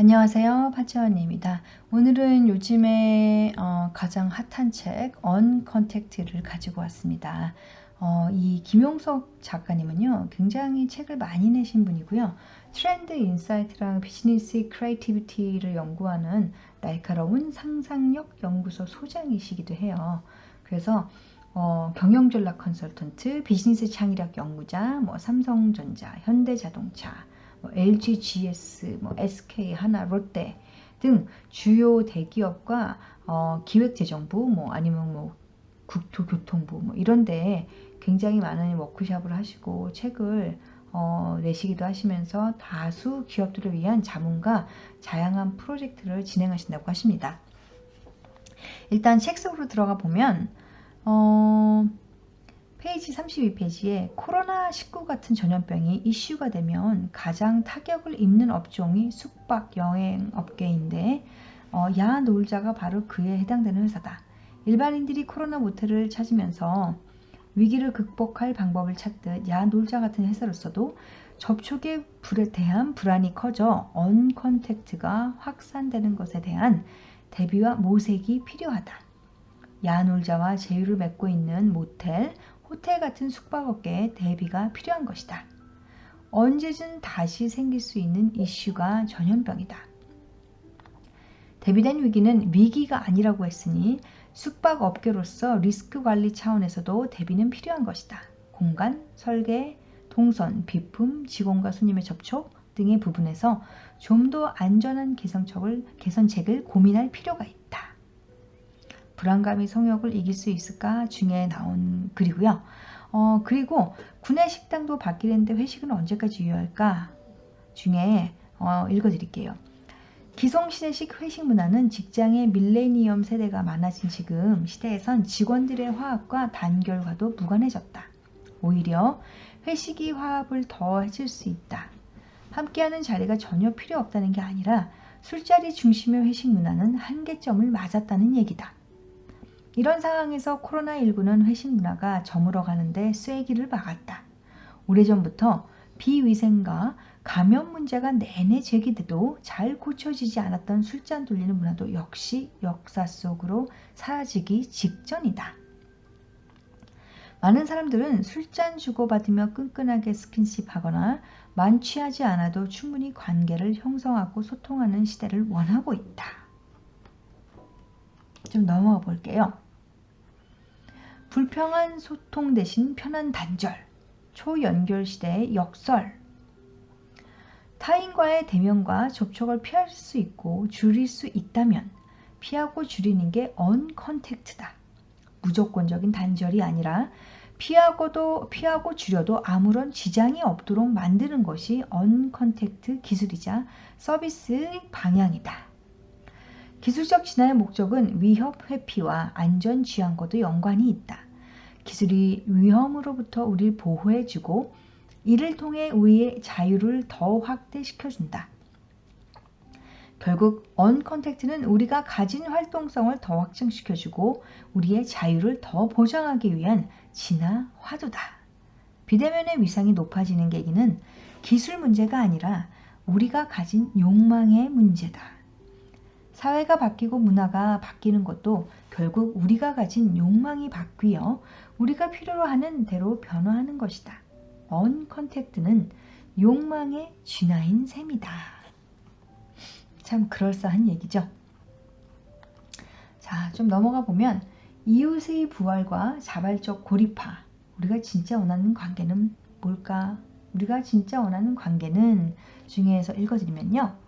안녕하세요. 파채원입니다. 오늘은 요즘에 어, 가장 핫한 책 언컨택트를 가지고 왔습니다. 어, 이 김용석 작가님은요. 굉장히 책을 많이 내신 분이고요. 트렌드 인사이트랑 비즈니스 크리에이티비티를 연구하는 날카로운 상상력 연구소 소장이시기도 해요. 그래서 어, 경영전략 컨설턴트, 비즈니스 창의력 연구자, 뭐 삼성전자, 현대자동차, 뭐 LG, GS, 뭐 SK, 하나, 롯데 등 주요 대기업과 어, 기획재정부 뭐 아니면 뭐 국토교통부 뭐 이런데 굉장히 많은 워크샵을 하시고 책을 어, 내시기도 하시면서 다수 기업들을 위한 자문과 다양한 프로젝트를 진행하신다고 하십니다. 일단 책 속으로 들어가 보면 어, 페이지 32페이지에 코로나19 같은 전염병이 이슈가 되면 가장 타격을 입는 업종이 숙박 여행 업계인데 어, 야 놀자가 바로 그에 해당되는 회사다. 일반인들이 코로나 모텔을 찾으면서 위기를 극복할 방법을 찾듯 야 놀자 같은 회사로서도 접촉에 불에 대한 불안이 커져 언컨택트가 확산되는 것에 대한 대비와 모색이 필요하다. 야 놀자와 제휴를 맺고 있는 모텔, 호텔 같은 숙박업계에 대비가 필요한 것이다. 언제든 다시 생길 수 있는 이슈가 전염병이다. 대비된 위기는 위기가 아니라고 했으니 숙박업계로서 리스크 관리 차원에서도 대비는 필요한 것이다. 공간, 설계, 동선, 비품, 직원과 손님의 접촉 등의 부분에서 좀 더 안전한 개선책을, 개선책을 고민할 필요가 있다. 불안감이 성욕을 이길 수 있을까 중에 나온 글이고요. 어, 그리고 구내 식당도 바뀌는데 회식은 언제까지 유효할까 중에 어, 읽어드릴게요. 기성시대식 회식 문화는 직장의 밀레니엄 세대가 많아진 지금 시대에선 직원들의 화합과 단결과도 무관해졌다. 오히려 회식이 화합을 더 해줄 수 있다. 함께하는 자리가 전혀 필요 없다는 게 아니라 술자리 중심의 회식 문화는 한계점을 맞았다는 얘기다. 이런 상황에서 코로나19는 회식 문화가 저물어 가는데 쐐기를 박았다. 오래전부터 비위생과 감염 문제가 내내 제기돼도 잘 고쳐지지 않았던 술잔 돌리는 문화도 역시 역사 속으로 사라지기 직전이다. 많은 사람들은 술잔 주고받으며 끈끈하게 스킨십 하거나 만취하지 않아도 충분히 관계를 형성하고 소통하는 시대를 원하고 있다. 좀 넘어가 볼게요. 불평한 소통 대신 편한 단절, 초연결 시대의 역설. 타인과의 대면과 접촉을 피할 수 있고 줄일 수 있다면 피하고 줄이는 게 언컨택트다. 무조건적인 단절이 아니라 피하고도 피하고 줄여도 아무런 지장이 없도록 만드는 것이 언컨택트 기술이자 서비스 방향이다. 기술적 진화의 목적은 위협 회피와 안전 지향과도 연관이 있다. 기술이 위험으로부터 우리를 보호해주고 이를 통해 우리의 자유를 더 확대시켜준다. 결국 언컨택트는 우리가 가진 활동성을 더 확장시켜주고 우리의 자유를 더 보장하기 위한 진화 화두다. 비대면의 위상이 높아지는 계기는 기술 문제가 아니라 우리가 가진 욕망의 문제다. 사회가 바뀌고 문화가 바뀌는 것도 결국 우리가 가진 욕망이 바뀌어 우리가 필요로 하는 대로 변화하는 것이다. 언 컨택트는 욕망의 진화인 셈이다. 참 그럴싸한 얘기죠. 자, 좀 넘어가 보면 이웃의 부활과 자발적 고립화. 우리가 진짜 원하는 관계는 뭘까? 우리가 진짜 원하는 관계는 중에서 읽어드리면요.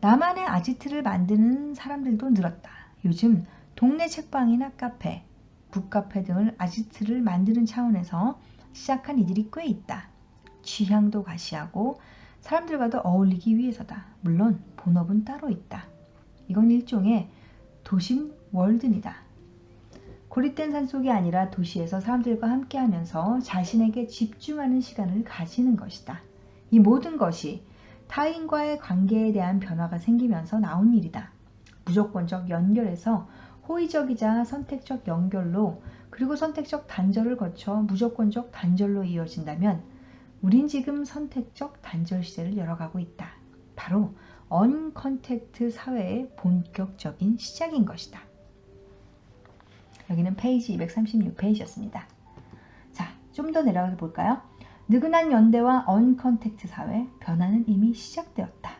나만의 아지트를 만드는 사람들도 늘었다. 요즘 동네 책방이나 카페, 북카페 등을 아지트를 만드는 차원에서 시작한 이들이 꽤 있다. 취향도 가시하고 사람들과도 어울리기 위해서다. 물론 본업은 따로 있다. 이건 일종의 도심 월든이다. 고립된 산속이 아니라 도시에서 사람들과 함께하면서 자신에게 집중하는 시간을 가지는 것이다. 이 모든 것이 타인과의 관계에 대한 변화가 생기면서 나온 일이다. 무조건적 연결에서 호의적이자 선택적 연결로 그리고 선택적 단절을 거쳐 무조건적 단절로 이어진다면 우린 지금 선택적 단절 시대를 열어가고 있다. 바로 언컨택트 사회의 본격적인 시작인 것이다. 여기는 페이지 236페이지였습니다. 자, 좀 더 내려가서 볼까요? 느긋한 연대와 언컨택트 사회 변화는 이미 시작되었다.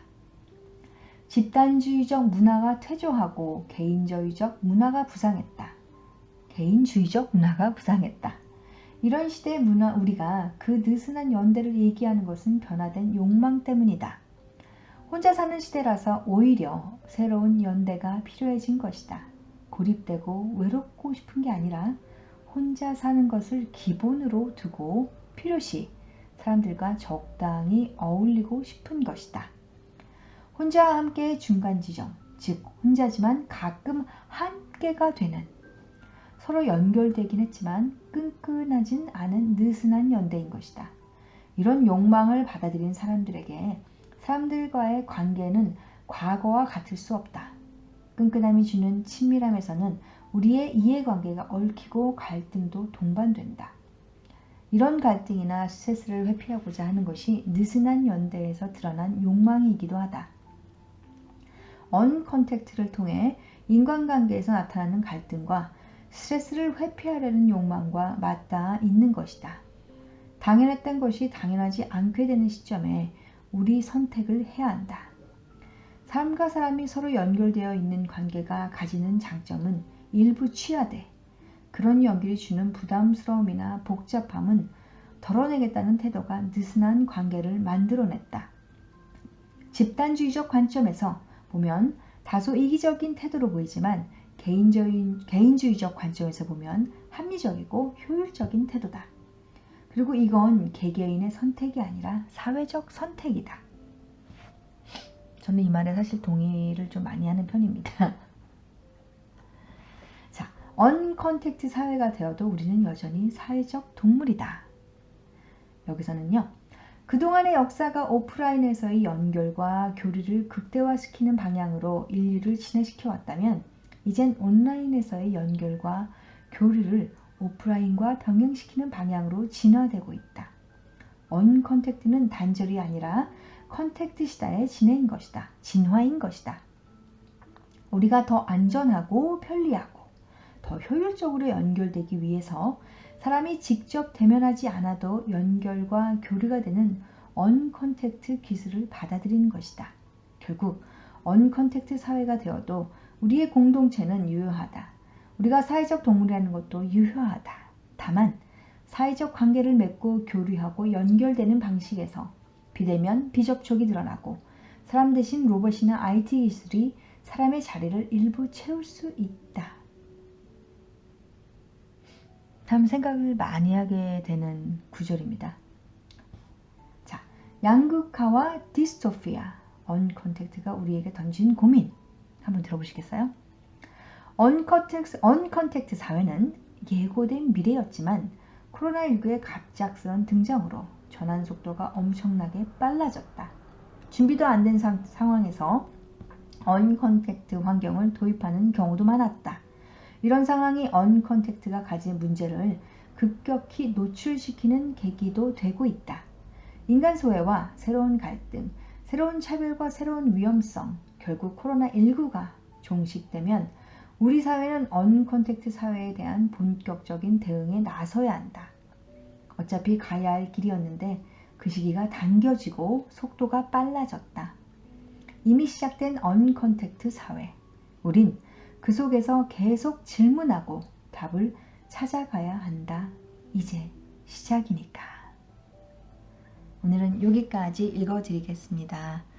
집단주의적 문화가 퇴조하고 개인주의적 문화가 부상했다. 개인주의적 문화가 부상했다. 이런 시대의 문화 우리가 그 느슨한 연대를 얘기하는 것은 변화된 욕망 때문이다. 혼자 사는 시대라서 오히려 새로운 연대가 필요해진 것이다. 고립되고 외롭고 싶은 게 아니라 혼자 사는 것을 기본으로 두고 필요시 사람들과 적당히 어울리고 싶은 것이다. 혼자와 함께 중간 지점, 즉 혼자지만 가끔 함께가 되는 서로 연결되긴 했지만 끈끈하진 않은 느슨한 연대인 것이다. 이런 욕망을 받아들인 사람들에게 사람들과의 관계는 과거와 같을 수 없다. 끈끈함이 주는 친밀함에서는 우리의 이해관계가 얽히고 갈등도 동반된다. 이런 갈등이나 스트레스를 회피하고자 하는 것이 느슨한 연대에서 드러난 욕망이기도 하다. 언컨택트를 통해 인간관계에서 나타나는 갈등과 스트레스를 회피하려는 욕망과 맞닿아 있는 것이다. 당연했던 것이 당연하지 않게 되는 시점에 우리 선택을 해야 한다. 사람과 사람이 서로 연결되어 있는 관계가 가지는 장점은 일부 취하되 그런 연결이 주는 부담스러움이나 복잡함은 덜어내겠다는 태도가 느슨한 관계를 만들어냈다. 집단주의적 관점에서 보면 다소 이기적인 태도로 보이지만 개인적인, 개인주의적 관점에서 보면 합리적이고 효율적인 태도다. 그리고 이건 개개인의 선택이 아니라 사회적 선택이다. 저는 이 말에 사실 동의를 좀 많이 하는 편입니다. 자, 언컨택트 사회가 되어도 우리는 여전히 사회적 동물이다. 여기서는요. 그동안의 역사가 오프라인에서의 연결과 교류를 극대화시키는 방향으로 인류를 진화시켜 왔다면 이젠 온라인에서의 연결과 교류를 오프라인과 병행시키는 방향으로 진화되고 있다. 언컨택트는 단절이 아니라 컨택트 시대의 진해인 것이다. 진화인 것이다. 우리가 더 안전하고 편리하고 더 효율적으로 연결되기 위해서 사람이 직접 대면하지 않아도 연결과 교류가 되는 언컨택트 기술을 받아들이는 것이다. 결국 언컨택트 사회가 되어도 우리의 공동체는 유효하다. 우리가 사회적 동물이라는 것도 유효하다. 다만 사회적 관계를 맺고 교류하고 연결되는 방식에서 비대면 비접촉이 드러나고 사람 대신 로봇이나 IT 기술이 사람의 자리를 일부 채울 수 있다. 참 생각을 많이 하게 되는 구절입니다. 자, 양극화와 디스토피아, 언컨택트가 우리에게 던진 고민. 한번 들어보시겠어요? 언컨택트, 언컨택트 사회는 예고된 미래였지만 코로나19의 갑작스런 등장으로 전환 속도가 엄청나게 빨라졌다. 준비도 안 된 상황에서 언컨택트 환경을 도입하는 경우도 많았다. 이런 상황이 언컨택트가 가진 문제를 급격히 노출시키는 계기도 되고 있다. 인간 소외와 새로운 갈등, 새로운 차별과 새로운 위험성, 결국 코로나19가 종식되면 우리 사회는 언컨택트 사회에 대한 본격적인 대응에 나서야 한다. 어차피 가야 할 길이었는데 그 시기가 당겨지고 속도가 빨라졌다. 이미 시작된 언컨택트 사회. 우린 그 속에서 계속 질문하고 답을 찾아가야 한다. 이제 시작이니까. 오늘은 여기까지 읽어드리겠습니다.